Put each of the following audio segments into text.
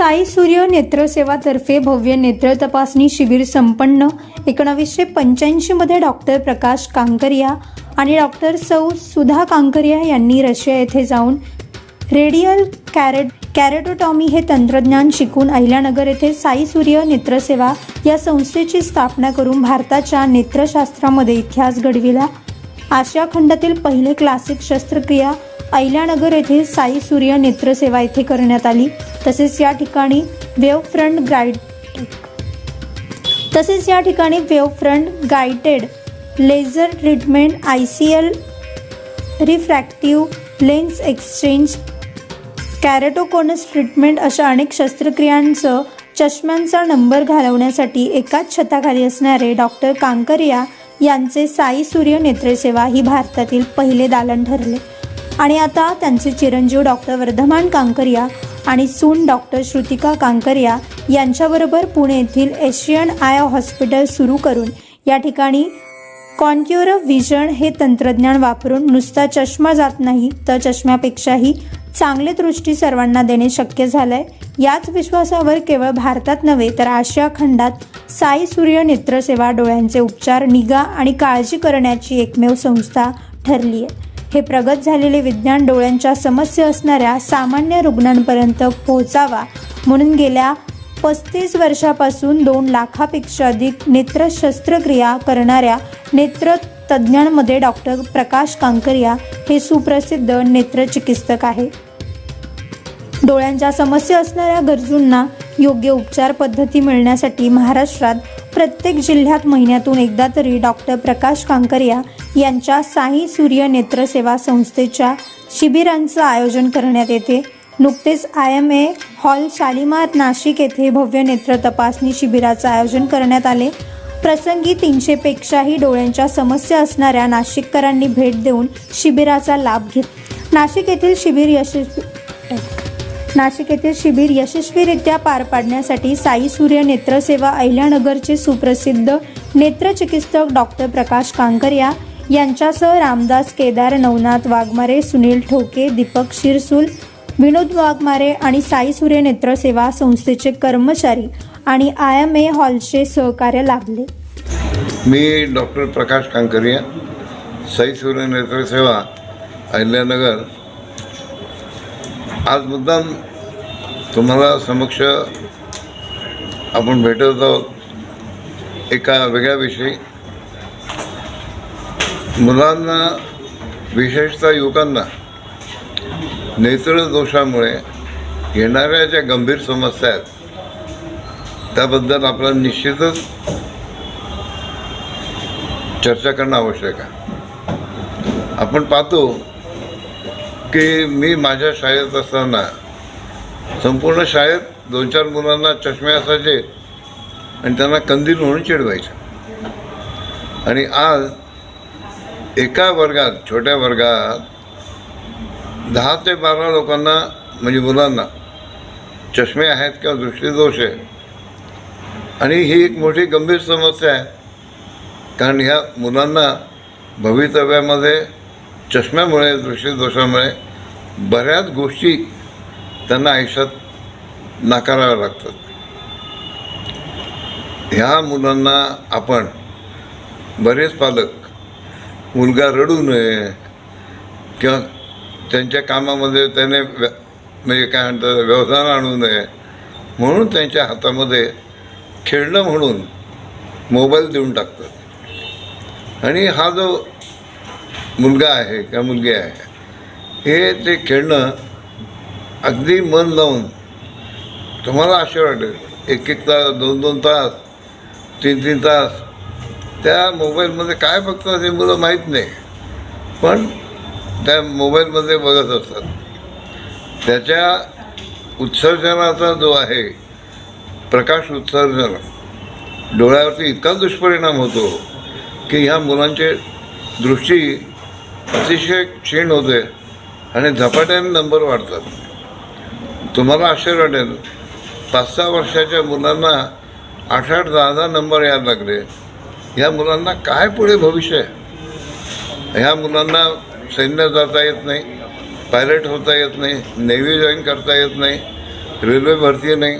साई सूर्य नेत्रसेवातर्फे भव्य नेत्र तपासणी शिबिर संपन्न. एकोणावीसशे पंच्याऐंशीमध्ये डॉक्टर प्रकाश कांकरिया आणि डॉक्टर सौ सुधा कांकरिया यांनी रशिया येथे जाऊन रेडियल कॅरेट कॅरेटोटॉमी हे तंत्रज्ञान शिकून अहिल्यानगर येथे साई सूर्य नेत्रसेवा या संस्थेची स्थापना करून भारताच्या नेत्रशास्त्रामध्ये इतिहास घडविला. आशिया खंडातील पहिले क्लासिक शस्त्रक्रिया अहिल्यानगर येथे साई सूर्य नेत्रसेवा येथे करण्यात आली. तसेच या ठिकाणी वेव फ्रंट गाईड तसेच या ठिकाणी wave front guided laser treatment I C L refractive lens exchange keratoconus treatment अशा अनेक शस्त्रक्रियांचं चष्म्यांचा नंबर घालवण्यासाठी एकाच छताखाली असणारे डॉक्टर कांकरिया यांचे साई सूर्य नेत्रसेवा ही भारतातील पहिले दालन ठरले. आणि आता त्यांचे चिरंजीव डॉक्टर वर्धमान कांकरिया आणि सून डॉक्टर श्रुतिका कांकरिया यांच्याबरोबर पुणे येथील एशियन आय हॉस्पिटल सुरू करून या ठिकाणी कॉन्क्युअर व्हिजन हे तंत्रज्ञान वापरून नुसता चष्मा जात नाही तर चष्म्यापेक्षाही चांगले दृष्टी सर्वांना देणे शक्य झालं आहे याच विश्वासावर केवळ भारतात नव्हे तर आशिया खंडात साई सूर्य नेत्रसेवा डोळ्यांचे उपचार निगा आणि काळजी करण्याची एकमेव संस्था ठरली आहे हे प्रगत झालेले विज्ञान डोळ्यांच्या समस्या असणाऱ्या सामान्य रुग्णांपर्यंत पोहोचावा म्हणून गेल्या पस्तीस वर्षापासून दोन लाखापेक्षा अधिक नेत्र शस्त्रक्रिया करणाऱ्या नेत्र तज्ज्ञांमध्ये डॉक्टर प्रकाश कांकरिया हे सुप्रसिद्ध नेत्रचिकित्सक आहे. डोळ्यांच्या समस्या असणाऱ्या गरजूंना योग्य उपचार पद्धती मिळण्यासाठी महाराष्ट्रात प्रत्येक जिल्ह्यात महिन्यातून एकदा तरी डॉक्टर प्रकाश कांकरिया यांच्या साई सूर्य नेत्रसेवा संस्थेच्या शिबिरांचं आयोजन करण्यात येते. नुकतेच I M A hall Shalimar Nashik येथे भव्य नेत्र तपासणी शिबिराचं आयोजन करण्यात आले. प्रसंगी तीनशेपेक्षाही डोळ्यांच्या समस्या असणाऱ्या नाशिककरांनी भेट देऊन शिबिराचा लाभ घेत नाशिक येथील शिबिर यशस्वी नाशिक येथील शिबिर यशस्वीरित्या पार पाडण्यासाठी साई सूर्य नेत्रसेवा अहिल्यानगरचे सुप्रसिद्ध नेत्रचिकित्सक डॉक्टर प्रकाश कांकर या यांच्यासह रामदास केदार नवनाथ वाघमारे सुनील ठोके दीपक शिरसूल विनोद वाघमारे आणि साई सूर्य नेत्रसेवा संस्थेचे कर्मचारी आणि आय एम ए हॉलचे सहकार्य लाभले. मी डॉक्टर प्रकाश कांकरिया साई सूर्य नेत्रसेवा अहिल्यानगर. आज मुद्दाम तुम्हाला समक्ष आपण भेटत आहोत एका वेगळ्या विषयी. मुलांना विशेषतः युवकांना नेत्रदोषामुळे येणाऱ्या ज्या गंभीर समस्या आहेत त्याबद्दल आपल्याला निश्चितच चर्चा करणं आवश्यक आहे. आपण पाहतो की मी माझ्या शाळेत असताना संपूर्ण शाळेत दोन चार मुलांना चष्मे असायचे आणि त्यांना कंदील म्हणून चिडवायचे. आणि आज एका वर्गात छोट्या वर्गात दहा ते बारा लोकांना म्हणजे मुलांना चष्मे आहेत किंवा दृष्टीदोष आहे. आणि ही एक मोठी गंभीर समस्या आहे. कारण ह्या मुलांना भवितव्यामध्ये चष्म्यामुळे दृष्टीदोषामुळे बऱ्याच गोष्टी त्यांना आयुष्यात नाकाराव्या लागतात. ह्या मुलांना आपण बरेच पालक मुलगा रडू नये. किंवा त्यांच्या कामामध्ये त्याने व्य- म्हणजे काय म्हणतात व्यवधान आणू नये. म्हणून त्यांच्या हातामध्ये खेळणं म्हणून मोबाईल देऊन टाकतात. आणि हा जो मुलगा आहे किंवा मुलगी आहे हे ते खेळणं अगदी मन लावून तुम्हाला आश्चर्य वाटेल. एक एक तास दोन दोन तास तीन तीन तास त्या मोबाईलमध्ये काय बघतात हे मुलं माहीत नाही. पण त्या मोबाईलमध्ये बघत असतात. त्याच्या उत्सर्जनाचा जो आहे प्रकाश उत्सर्जन डोळ्यावरती इतका दुष्परिणाम होतो की ह्या मुलांचे दृष्टी अतिशय क्षीण होते आणि झपाट्याने नंबर वाढतात. तुम्हाला आश्चर्य वाटेल पाच सहा वर्षाच्या मुलांना आठ आठ दहा दहा नंबर यायला लागले. ह्या मुलांना काय पुढे भविष्य आहे? ह्या मुलांना सैन्यात जाता येत नाही पायलट होता येत नाही नेव्ही जॉईन करता येत नाही रेल्वे भरती नाही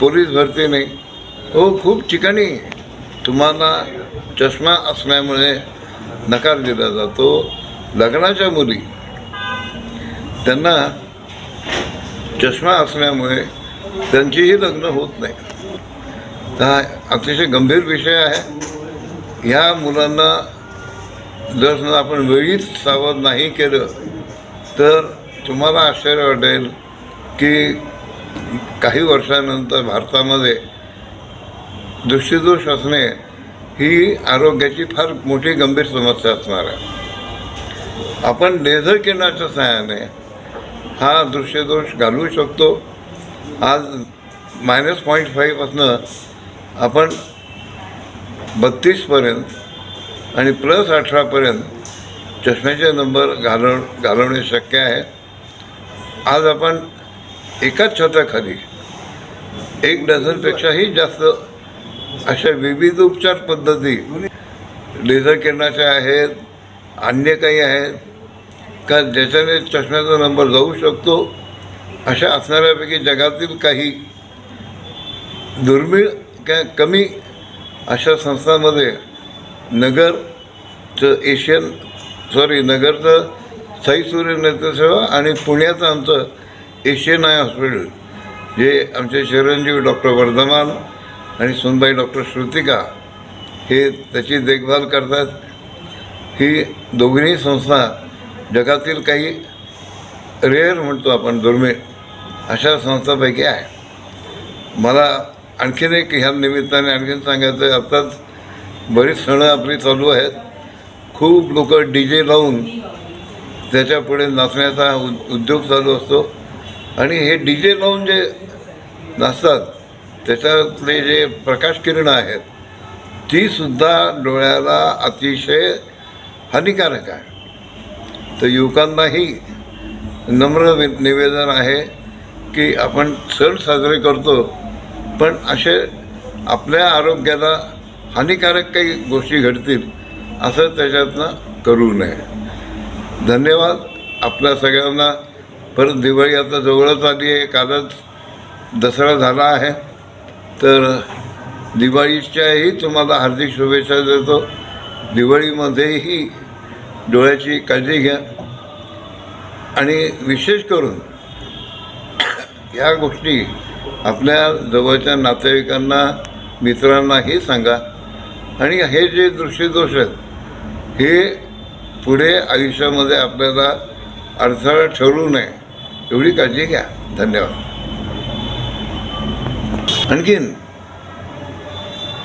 पोलीस भरती नाही. हो खूप ठिकाणी तुम्हाला चष्मा असल्यामुळे नकार दिला जातो. लग्नाच्या मुली त्यांना चष्मा असल्यामुळे त्यांचीही लग्न होत नाही. तर हा अतिशय गंभीर विषय आहे. ह्या मुलांना जर आपण वेळीच सावध नाही केलं तर तुम्हाला आश्चर्य वाटेल की काही वर्षानंतर भारतामध्ये दृष्टीदोष असणे ही आरोग्याची फार मोठी गंभीर समस्या असणार आहे. आपण लेझर किरणाच्या सहाय्याने हा दृष्टीदोष घालवू शकतो. आज मायनस पॉईंट फाईव्हपासनं आपण बत्तीसपर्यंत आणि प्लस अठरापर्यंत चष्म्याचे नंबर घालव घालवणे शक्य आहे. आज आपण एकाच छताखाली एक डझनपेक्षाही जास्त अशा विविध उपचार पद्धती लेझर किरणाच्या आहेत अन्य काही आहेत का ज्याच्याने चष्म्याचा नंबर जाऊ शकतो अशा असणाऱ्यापैकी जगातील काही दुर्मिळ काय कमी अशा संस्थांमध्ये नगरचं एशियन सॉरी नगरचं साई सूर्य नेत्रसेवा आणि पुण्याचं आमचं एशियन आय हॉस्पिटल जे आमचे चिरंजीव डॉक्टर वर्धमान आणि सुनबाई डॉक्टर श्रुतिका हे त्याची देखभाल करतात. ही दोघीही संस्था जगातील काही रेअर म्हणतो आपण दुर्मिळ अशा संस्थांपैकी आहे. मला आणखीन एक ह्या निमित्ताने आणखीन सांगायचं आहे आत्ताच बरीच सणं आपली चालू आहेत. खूप लोक डी जे लावून त्याच्या पुढे नाचण्याचा उद्योग चालू असतो. आणि हे डी जे लावून जे नाचतात त्याच्यातले जे प्रकाश किरणं आहेत तीसुद्धा डोळ्याला अतिशय हानिकारक आहे. तर युवकांनाही नम्र निवेदन आहे की आपण सण साजरे करतो. पण असे आपल्या आरोग्याला हानिकारक काही गोष्टी घडतील असं त्याच्यातनं करू नये. धन्यवाद. आपल्या सगळ्यांना परत दिवाळी आता जवळच आली आहे. कालच दसरा झाला आहे. तर दिवाळीच्याही तुम्हाला हार्दिक शुभेच्छा देतो. दिवाळीमध्येही डोळ्याची काळजी घ्या. आणि विशेष करून ह्या गोष्टी आपल्या जवळच्या नातेवाईकांना मित्रांनाही सांगा. आणि हे जे दृष्टीदोष आहेत हे पुढे आयुष्यामध्ये आपल्याला अडथळा ठरू नये एवढी काळजी घ्या. धन्यवाद. आणखीन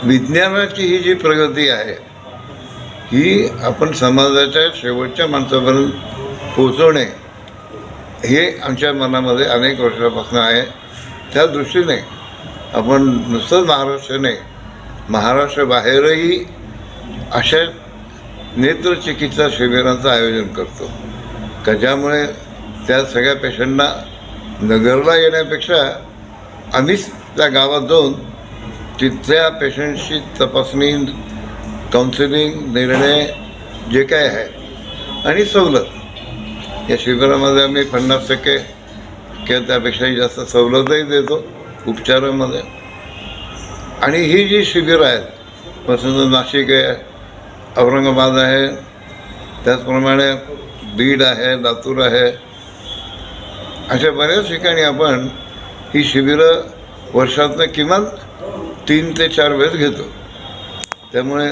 विज्ञानाची ही जी प्रगती आहे ही आपण समाजाच्या शेवटच्या माणसापर्यंत पोचवणे हे आमच्या मनामध्ये अनेक वर्षापासून आहे. त्या दृष्टीने आपण नुसतं महाराष्ट्र नाही महाराष्ट्राबाहेरही अशा नेत्रचिकित्सा शिबिरांचं आयोजन करतो. का ज्यामुळे त्या सगळ्या पेशंटना नगरला येण्यापेक्षा आम्हीच त्या गावात जाऊन तिथल्या पेशंटशी तपासणी काउन्सिलिंग निर्णय जे काय आहे आणि सवलत. या शिबिरामध्ये आम्ही पन्नास टक्के किंवा त्यापेक्षाही जास्त सवलतही देतो उपचारामध्ये. आणि ही जी शिबिरं आहेत पासून नाशिक आहे औरंगाबाद आहे त्याचप्रमाणे बीड आहे लातूर आहे अशा बऱ्याच ठिकाणी आपण ही शिबिरं वर्षातनं किमान तीन ते चार वेळेस घेतो. त्यामुळे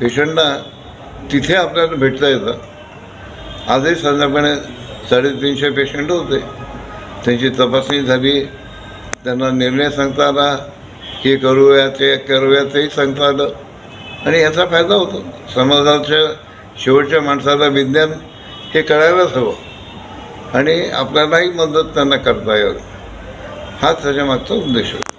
पेशंटना तिथे आपल्याला भेटता येतं. आजही साधारणपणे साडेतीनशे पेशंट होते. त्यांची तपासणी झाली. त्यांना निर्णय सांगता आला. हे करूया ते करूया तेही सांगता आलं. आणि याचा फायदा होतो. समाजाच्या शेवटच्या माणसाला विज्ञान हे कळायलाच हवं. आणि आपल्यालाही मदत त्यांना करता येईल हाच त्याच्या मागचा उद्देश होता.